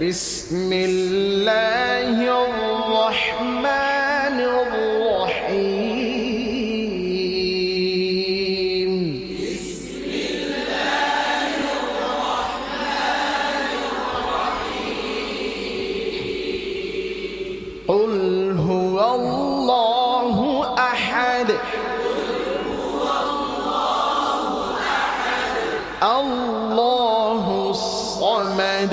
بسم الله الرحمن الرحيم. بسم الله الرحمن الرحيم قل هو الله أحد. الله الصمد.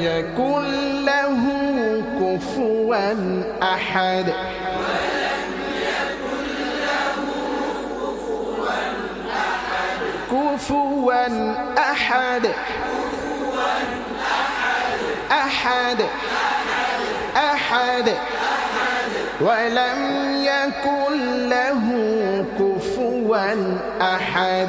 يكن له كفوا أحد كفوا أحد أحد أحد ولم يكن له كفوا أحد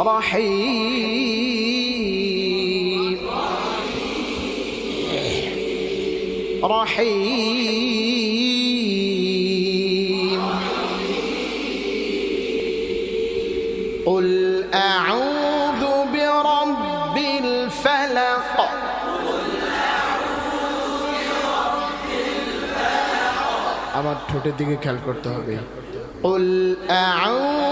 رحيم رحيم قل أعوذ برب الفلق আমার ঠোঁটের দিকে খেয়াল করতে হবে قل أعوذ